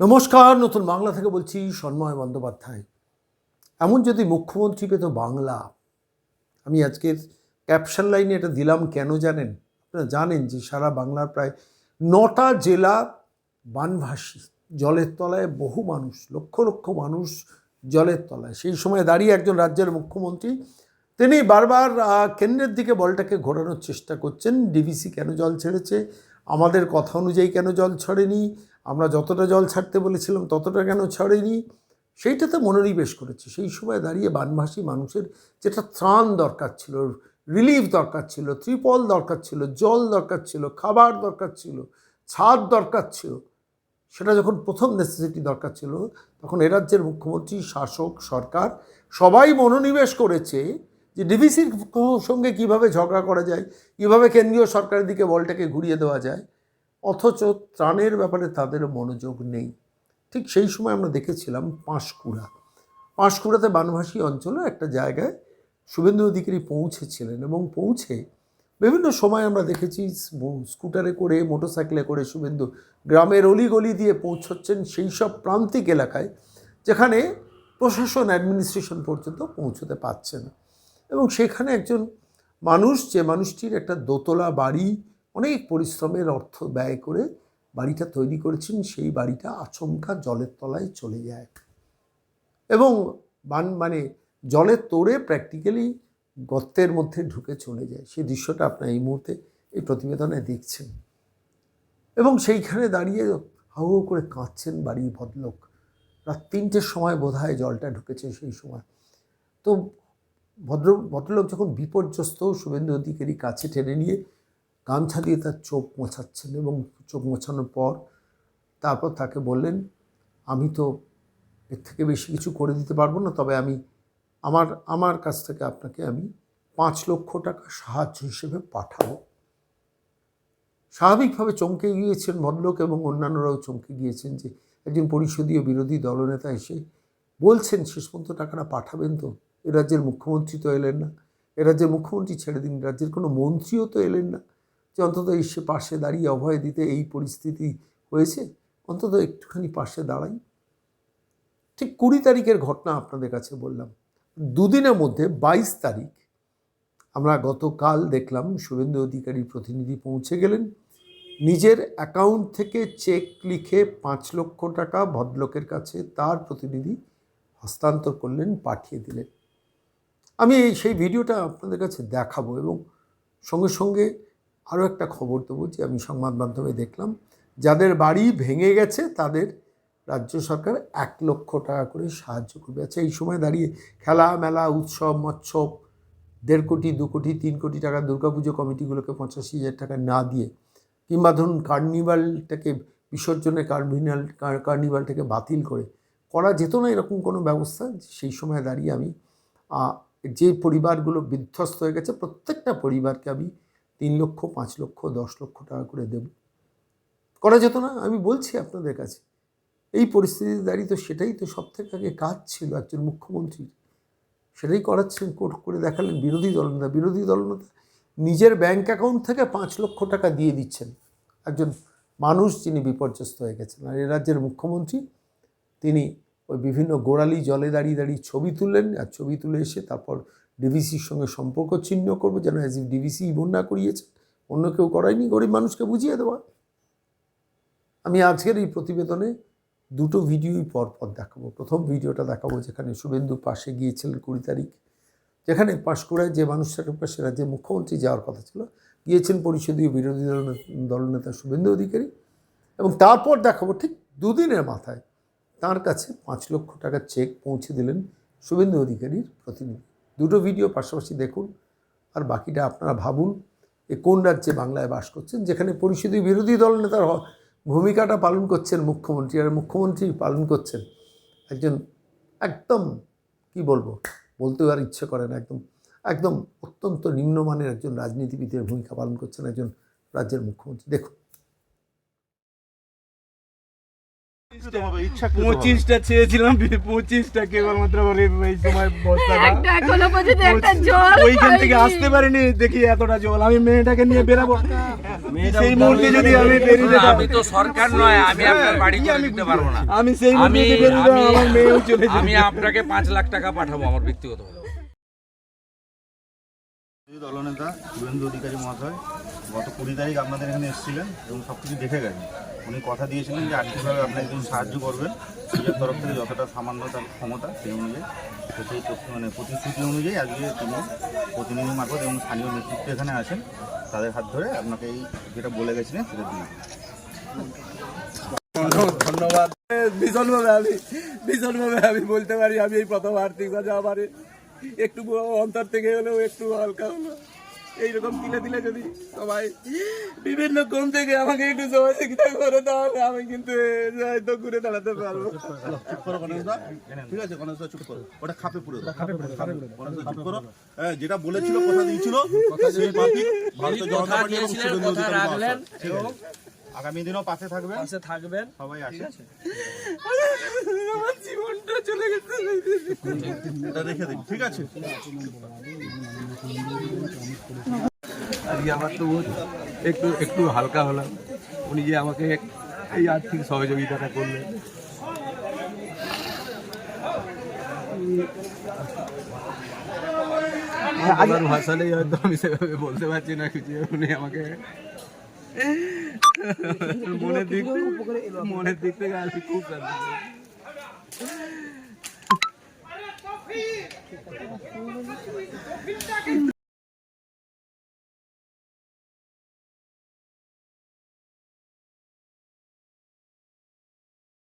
নমস্কার, নতুন বাংলা থেকে বলছি সন্ময় বন্দ্যোপাধ্যায়। এমন যদি মুখ্যমন্ত্রী পেত বাংলা, আমি আজকের ক্যাপশন লাইনে এটা দিলাম কেন জানেন? আপনারা জানেন যে সারা বাংলার প্রায় নটা জেলা বানভাসী, জলের তলায় বহু মানুষ, লক্ষ লক্ষ মানুষ জলের তলায়। সেই সময় দাঁড়িয়ে একজন রাজ্যের মুখ্যমন্ত্রী, তিনি বারবার কেন্দ্রের দিকে বলটাকে ঘোরানোর চেষ্টা করছেন। ডিভিসি কেন জল ছেড়েছে? আমাদের কথা অনুযায়ী কেন জল ছড়েনি? আমরা যতটা জল ছাড়তে বলেছিলাম, ততটা কেন ছড়েনি? সেইটাতে মনোনিবেশ করেছে। সেই সময় দাঁড়িয়ে বানভাসী মানুষের যেটা ত্রাণ দরকার ছিল রিলিফ দরকার ছিল, ত্রিপল দরকার ছিল, জল দরকার ছিল, খাবার দরকার ছিল, ছাদ দরকার ছিল, সেটা যখন প্রথম নেসেসিটি দরকার ছিল, তখন এ রাজ্যের মুখ্যমন্ত্রী, শাসক, সরকার সবাই মনোনিবেশ করেছে যে ডিভিসির সঙ্গে কীভাবে ঝগড়া করা যায়, কীভাবে কেন্দ্রীয় সরকারের দিকে বলটাকে ঘুরিয়ে দেওয়া যায়। অথচ ত্রাণের ব্যাপারে তাদের মনোযোগ নেই। ঠিক সেই সময় আমরা দেখেছিলাম পাঁশকুড়া। পাঁশকুড়াতে বানভাসী অঞ্চলে একটা জায়গায় শুভেন্দু অধিকারী পৌঁছেছিলেন এবং পৌঁছে বিভিন্ন সময় আমরা দেখেছি স্কুটারে করে, মোটরসাইকেলে করে শুভেন্দু গ্রামের অলিগলি দিয়ে পৌঁছচ্ছেন সেই সব প্রান্তিক এলাকায়, যেখানে প্রশাসন অ্যাডমিনিস্ট্রেশন পর্যন্ত পৌঁছতে পারছে না। এবং সেখানে একজন মানুষ, যে মানুষটির একটা দোতলা বাড়ি অনেক পরিশ্রমের অর্থ ব্যয় করে বাড়িটা তৈরি করেছেন, সেই বাড়িটা আচমকা জলের তলায় চলে যায়। এবং বান মানে জলের তোড়ে প্র্যাকটিক্যালি গর্তের মধ্যে ঢুকে চলে যায়। সেই দৃশ্যটা আপনার এই মুহূর্তে এই প্রতিবেদনে দেখছেন। এবং সেইখানে দাঁড়িয়ে হাউ করে কাঁদছেন বাড়ির ভদ্রলোক। রাত তিনটের সময় বোধহয় জলটা ঢুকেছে সেই সময়। তো ভদ্র, ভদ্রলোক যখন বিপর্যস্ত, শুভেন্দু অধিকারী কাছে টেনে নিয়ে গামছা দিয়ে তার চোখ মোছাচ্ছেন এবং চোখ মোছানোর পর তারপর তাকে বললেন, আমি তো এর থেকে বেশি কিছু করে দিতে পারব না, তবে আমি আমার আমার কাছ থেকে আপনাকে আমি পাঁচ লক্ষ টাকা সাহায্য হিসেবে পাঠাবো। স্বাভাবিকভাবে চমকে গিয়েছেন ভদ্রলোক এবং অন্যান্যরাও চমকে গিয়েছেন যে একজন পরিষদীয় বিরোধী দলনেতা এসে বলছেন, শেষ পর্যন্ত টাকাটা পাঠাবেন তো? এ রাজ্যের মুখ্যমন্ত্রী তো এলেন না। এ রাজ্যের মুখ্যমন্ত্রী ছেড়ে দিন রাজ্যের কোনো মন্ত্রীও তো এলেন না। যে অন্তত এসে পাশে দাঁড়িয়ে অভয় দিতে এই পরিস্থিতি হয়েছে, অন্তত একটুখানি পাশে দাঁড়াই। ঠিক কুড়ি তারিখের ঘটনা আপনাদের কাছে বললাম। দুদিনের মধ্যে বাইশ তারিখ আমরা গতকাল দেখলাম শুভেন্দু অধিকারীর প্রতিনিধি পৌঁছে গেলেন। নিজের অ্যাকাউন্ট থেকে চেক লিখে পাঁচ লক্ষ টাকা ভদ্রলোকের কাছে তার প্রতিনিধি হস্তান্তর করলেন, পাঠিয়ে দিলেন। আমি সেই ভিডিওটা আপনাদের কাছে দেখাবো এবং সঙ্গে সঙ্গে আরও একটা খবর দেবো যে আমি সংবাদ মাধ্যমে দেখলাম, যাদের বাড়ি ভেঙে গেছে তাদের রাজ্য সরকার এক লক্ষ টাকা করে সাহায্য করবে। আচ্ছা এই সময় দাঁড়িয়ে খেলা, মেলা, উৎসব, মৎসব, দেড় কোটি, দু কোটি, তিন কোটি টাকা, দুর্গাপুজো কমিটিগুলোকে পঁচাশি হাজার টাকা না দিয়ে, কিংবা ধরুন কার্নিভালটাকে বিসর্জনের কার্নিভাল কার্নিভালটাকে বাতিল করে করা যেত না এরকম কোনো ব্যবস্থা, সেই সময় দাঁড়িয়ে আমি যে পরিবারগুলো বিধ্বস্ত হয়ে গেছে, প্রত্যেকটা পরিবারকে আমি তিন লক্ষ, পাঁচ লক্ষ, দশ লক্ষ টাকা করে দেব। করা যেত না, আমি বলছি আপনাদের কাছে। এই পরিস্থিতিতে দাঁড়িয়ে তো সেটাই তো সব থেকে আগে কাজ ছিল একজন মুখ্যমন্ত্রীর। সেটাই করাচ্ছেন কোর্ট করে দেখালেন বিরোধী দলনেতা বিরোধী দলনেতা নিজের ব্যাংক অ্যাকাউন্ট থেকে পাঁচ লক্ষ টাকা দিয়ে দিচ্ছেন। একজন মানুষ যিনি বিপর্যস্ত হয়ে গেছেন। আর এ রাজ্যের মুখ্যমন্ত্রী, তিনি ওই বিভিন্ন গোড়ালি জলে দাঁড়িয়ে দাঁড়িয়ে ছবি তুললেন। আর ছবি তুলে এসে তারপর ডিভিসির সঙ্গে সম্পর্ক ছিন্ন করব যেন অ্যাজ ইফ ডিভিসি বন্যা করিয়েছে, অন্য কেউ করায়নি, গরিব মানুষকে বুঝিয়ে দেওয়া। আমি আজকের এই প্রতিবেদনে দুটো ভিডিওই পরপর দেখাবো। প্রথম ভিডিওটা দেখাবো যেখানে শুভেন্দু পাশে গিয়েছিলেন কুড়ি তারিখ, যেখানে পাঁশকুড়ায় যে মানুষটার পাশে রাজ্যের মুখ্যমন্ত্রী যাওয়ার কথা ছিল গিয়েছেন পরিষদীয় বিরোধী দল দলনেতা শুভেন্দু অধিকারী এবং তারপর দেখাবো ঠিক দুদিনের মাথায় তার কাছে পাঁচ লক্ষ টাকার চেক পৌঁছে দিলেন শুভেন্দু অধিকারীর প্রতিনিধি। দুটো ভিডিও পাশাপাশি দেখুন। আর বাকিটা আপনারা ভাবুন এ কোন রাজ্যে বাংলায় বাস করছেন, যেখানে পরিষদীয় বিরোধী দল নেতার ভূমিকাটা পালন করছেন মুখ্যমন্ত্রী। আর মুখ্যমন্ত্রী পালন করছেন একজন একদম, কি বলব, বলতেও আর ইচ্ছে করে না, একদম একদম অত্যন্ত নিম্নমানের একজন রাজনীতিবিদের ভূমিকা পালন করছেন একজন রাজ্যের মুখ্যমন্ত্রী। দেখুন পঁচিশটা। চেয়েছিলাম পঁচিশটা কেবলমাত্র এই সময় ওইখান থেকে আসতে পারিনি দেখি এতটা জল। আমি মেয়েটাকে নিয়ে বেরাবো। সেই মুহূর্তে যদি আমি বেরিয়ে যেতাম আমি তো সরকার নয় আমি আপনার বাড়ি করে দিতে পারব না। আমি সেই মুহূর্তে যদি বেরিয়ে যেতাম, আমার মেয়েও চলে আমি আপনাকে পাঁচ লাখ টাকা পাঠাবো আমার ব্যক্তিগত দলনেতা শুভেন্দু অধিকারী মহাশয় গত কুড়ি তারিখ আপনাদের এখানে এসেছিলেন এবং সব কিছু দেখে গেছেন। উনি কথা দিয়েছিলেন যে আর্থিকভাবে আপনাকে একজন সাহায্য করবেন। নিজের তরফ থেকে যতটা সামান্য তার ক্ষমতা সেই অনুযায়ী, সেই মানে প্রতিশ্রুতি অনুযায়ী আজকে তিনি প্রতিনিধি মারফত এবং স্থানীয় নেতৃত্ব এখানে আছেন, তাদের হাত ধরে আপনাকে এই যেটা বলে গেছিলেন সেটা দিয়ে। ধন্যবাদ। ভীষণভাবে আমি ভীষণভাবে আমি বলতে পারি, আমি এই প্রথম আর্থিক সাহায্য আমার একটু অন্তর থেকে হলেও একটু হালকা হলো। এইরকম দিলে দিলে যদি সবাই বিভিন্ন কোণ থেকে আমাকে একটু সহযোগিতা করে তাহলে আমি কিন্তু হয়তো ঘুরে দাঁড়াতে পারব। ঠিক আছে গণেশদা চুপ করো। ওটা খাপে পুরো খাপে গণেশদা চুপ করো। হ্যাঁ, যেটা বলেছিল কথা দিয়েছিল ভারতীয় জনতা পার্টি এবং। আগামী দিনও পাশে থাকবেন। পাশে থাকবেন। সবাই আসে আমার জীবনটা চলে গেছে। এটা রেখে দিন। ঠিক আছে। আজকে আমার তো একটু একটু হালকা হলাম। উনি যে আমাকে এই আর্থিক সহযোগিতাটা করলেন। আমার ভাষা নেই হয়তো আমি সেভাবে বলতে পারছি না কিছু উনি আমাকে মনের দিক মনের দিক থেকে আর খুব পেয়েছি।